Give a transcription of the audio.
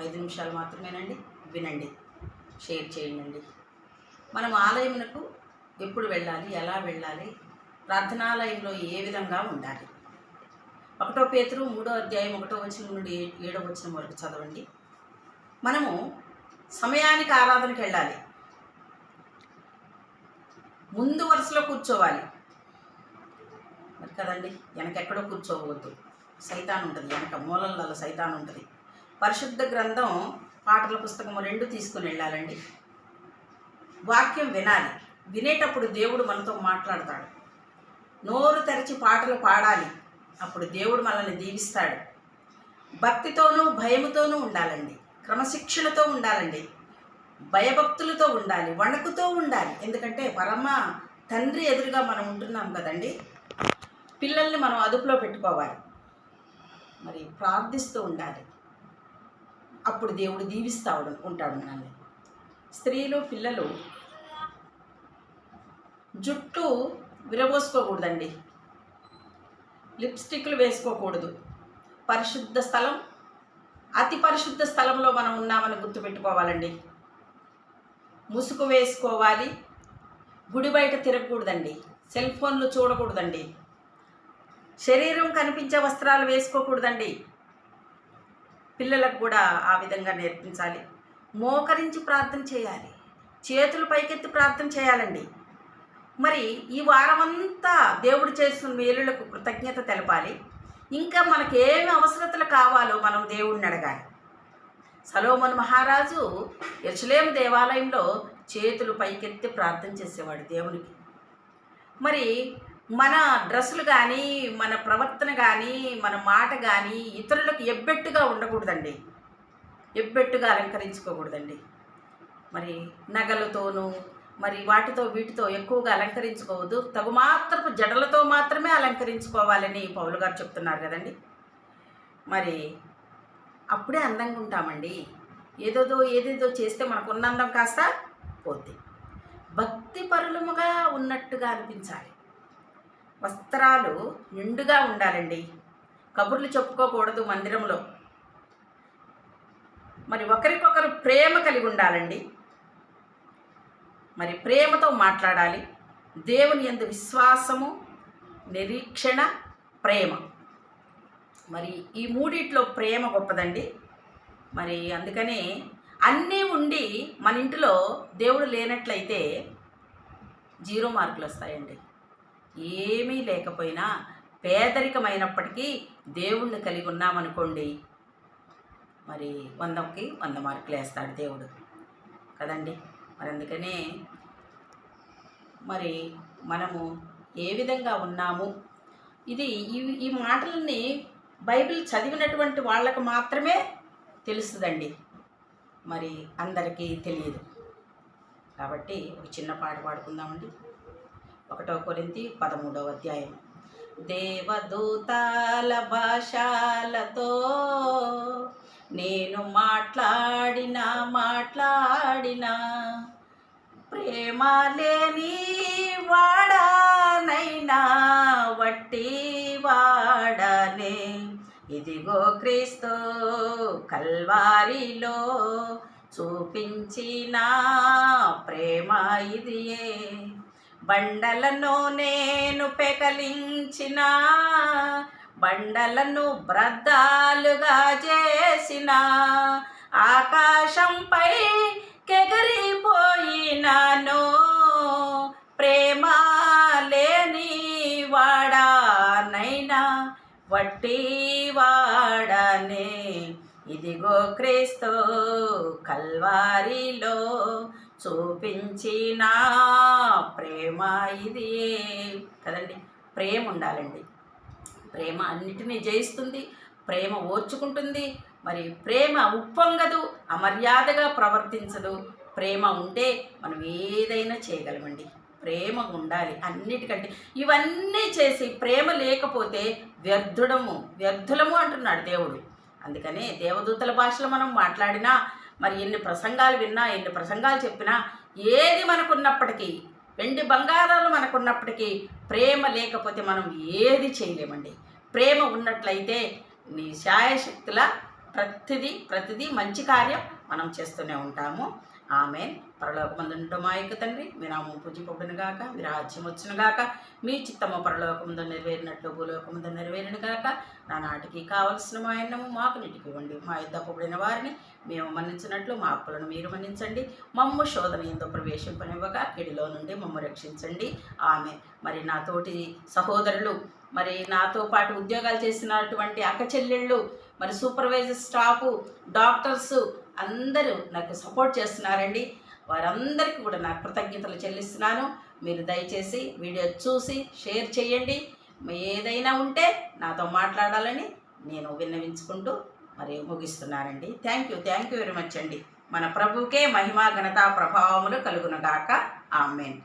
ఐదు నిమిషాలు మాత్రమేనండి. వినండి. షేర్ చేయండి. మనం ఆలయమునకు ఎప్పుడు వెళ్ళాలి? ఎలా వెళ్ళాలి? ప్రార్థనాలయంలో ఏ విధంగా ఉండాలి? ఒకటో పేతురు మూడో అధ్యాయం ఒకటో వచనం నుండి ఏడో వచనం వరకు చదవండి. మనము సమయానికి ఆరాధనకి వెళ్ళాలి. ముందు వరుసలో కూర్చోవాలి. మరి కదండి వెనక ఎక్కడో కూర్చోవద్దు. సైతాన్ ఉంటుంది వెనక మూలలలో సైతాన్ ఉంటుంది పరిశుద్ధ గ్రంథం పాటల పుస్తకం రెండు తీసుకుని వెళ్ళాలండి. వాక్యం వినాలి. వినేటప్పుడు దేవుడు మనతో మాట్లాడతాడు. నోరు తెరచి పాటలు పాడాలి. అప్పుడు దేవుడు మనల్ని దీవిస్తాడు. భక్తితోనూ భయముతోనూ ఉండాలండి. క్రమశిక్షణతో ఉండాలండి. భయభక్తులతో ఉండాలి. వణుకుతో ఉండాలి. ఎందుకంటే పరమ తండ్రి ఎదురుగా మనం ఉంటున్నాం కదండి. పిల్లల్ని మనం అదుపులో పెట్టుకోవాలి. మరి ప్రార్థిస్తూ ఉండాలి. అప్పుడు దేవుడు దీవిస్తా ఉంటాడు మనల్ని. స్త్రీలు పిల్లలు జుట్టు విరబోసుకోకూడదండి. లిప్స్టిక్లు వేసుకోకూడదు. పరిశుద్ధ స్థలం అతి పరిశుద్ధ స్థలంలో మనం ఉన్నామని గుర్తుపెట్టుకోవాలండి. ముసుగు వేసుకోవాలి. గుడి బయట తిరగకూడదండి. సెల్ ఫోన్లు చూడకూడదండి. శరీరం కనిపించే వస్త్రాలు వేసుకోకూడదండి. పిల్లలకు కూడా ఆ విధంగా నేర్పించాలి. మోకరించి ప్రార్థన చేయాలి. చేతులు పైకెత్తి ప్రార్థన చేయాలండి. మరి ఈ వారమంతా దేవుడు చేస్తున్న మేలులకు కృతజ్ఞత తెలపాలి. ఇంకా మనకు ఏమి అవసరతలు కావాలో మనం దేవుడిని అడగాలి. సలోమన్ మహారాజు యర్షలేం దేవాలయంలో చేతులు పైకెత్తి ప్రార్థన చేసేవాడు దేవునికి. మరి మన డ్రెస్సులు కానీ మన ప్రవర్తన కానీ మన మాట కానీ ఇతరులకు ఎబ్బెట్టుగా ఉండకూడదండి. ఎబ్బెట్టుగా అలంకరించుకోకూడదండి. మరి నగలతోనూ మరి వాటితో వీటితో ఎక్కువగా అలంకరించుకోవద్దు. తగు మాత్రపు జడలతో మాత్రమే అలంకరించుకోవాలని పౌలు గారు చెప్తున్నారు కదండి. మరి అప్పుడే అందంగా ఉంటామండి. ఏదోదో ఏదేదో చేస్తే మనకున్న అందం కాస్త పోద్ది. భక్తి పరులముగా ఉన్నట్టుగా అనిపించాలి. వస్త్రాలు నిండుగా ఉండాలండి. కబుర్లు చెప్పుకోకూడదు మందిరంలో. మరి ఒకరికొకరు ప్రేమ కలిగి ఉండాలండి. మరి ప్రేమతో మాట్లాడాలి. దేవుని యందు విశ్వాసము నిరీక్షణ ప్రేమ. మరి ఈ మూడిట్లో ప్రేమ గొప్పదండి. మరి అందుకనే అన్నీ ఉండి మన ఇంటిలో దేవుడు లేనట్లయితే జీరో మార్కులు వస్తాయండి. ఏమీ లేకపోయినా పేదరికమైనప్పటికీ దేవుణ్ణి కలిగి ఉన్నామనుకోండి. మరి వందకి వంద మార్కులు వేస్తాడు దేవుడు. కదండి? మరి అందుకనే మరి మనము ఏ విధంగా ఉన్నాము? ఇది ఈ ఈ మాటలని బైబిల్ చదివినటువంటి వాళ్ళకు మాత్రమే తెలుస్తుందండి. మరి అందరికీ తెలియదు. కాబట్టి ఒక చిన్న పాట పాడుకుందామండి. ఒకటో కొరింతి పదమూడవ అధ్యాయం. దేవదూతాల భాషలతో నేను మాట్లాడిన మాట్లాడిన ప్రేమ లేని వాడానైనా వట్టి వాడనే. ఇదిగో క్రీస్తు కల్వారిలో చూపించిన ప్రేమ ఇదియే. బండలను నేను పెకలించిన బండలను బ్రద్దాలుగా చేసిన ఆకాశంపై కెగిరిపోయినాను ప్రేమ లేని వాడానైనా వట్టి వాడనే ఇదిగో క్రీస్తు కల్వారిలో చూపించిన ప్రేమ ఇది. కదండి? ప్రేమ ఉండాలండి. ప్రేమ అన్నిటినీ జయిస్తుంది ప్రేమ ఓర్చుకుంటుంది. మరి ప్రేమ ఉప్పొంగదు అమర్యాదగా ప్రవర్తించదు. ప్రేమ ఉంటే మనం ఏదైనా చేయగలమండి. ప్రేమ ఉండాలి అన్నిటికంటే. ఇవన్నీ చేసి ప్రేమ లేకపోతే వ్యర్థుడము వ్యర్థులము అంటున్నాడు దేవుడు. అందుకనే దేవదూతల భాషలో మనం మాట్లాడినా మరి ఎన్ని ప్రసంగాలు విన్నా ఎన్ని ప్రసంగాలు చెప్పినా ఏది మనకున్నప్పటికీ వెండి బంగారాలు మనకున్నప్పటికీ ప్రేమ లేకపోతే మనం ఏది చేయలేమండి. ప్రేమ ఉన్నట్లయితే నీ శాయశక్తుల ప్రతిదీ ప్రతిదీ మంచి కార్యం మనం చేస్తూనే ఉంటాము. ఆమె పరలోకమందుండు మా యొక్క తండ్రి మీ నామం పూజింపబడిన గాక మీ రాజ్యం వచ్చిన గాక మీ చిత్తము పరలోకముందు నెరవేరినట్లు భూలోకముందు నెరవేరిన గాక నా నాటికి కావలసిన మా అన్నము మాకు నీటికి ఇవ్వండి మా ఇద్దపబడిన వారిని మేము మన్నించినట్లు మా అప్పులను మీరు మన్నించండి. మమ్ము శోధన ఎంతో ప్రవేశింపనివ్వగా కిడిలో నుండి మమ్ము రక్షించండి. ఆమె మరి నా తోటి సహోదరులు మరి నాతో పాటు ఉద్యోగాలు చేసినటువంటి అక్క చెల్లెళ్ళు మరి సూపర్వైజర్ స్టాఫ్ డాక్టర్స్ అందరూ నాకు సపోర్ట్ చేస్తున్నారండి. వారందరికీ కూడా నా కృతజ్ఞతలు చెల్లిస్తున్నాను. మీరు దయచేసి వీడియో చూసి షేర్ చేయండి. ఏదైనా ఉంటే నాతో మాట్లాడాలని నేను విన్నవించుకుంటూ మరి ముగిస్తున్నానండి. Thank you thank you very much అండి. మన ప్రభుకే మహిమా ఘనత ప్రభావములు కలుగునగాక. ఆమెన్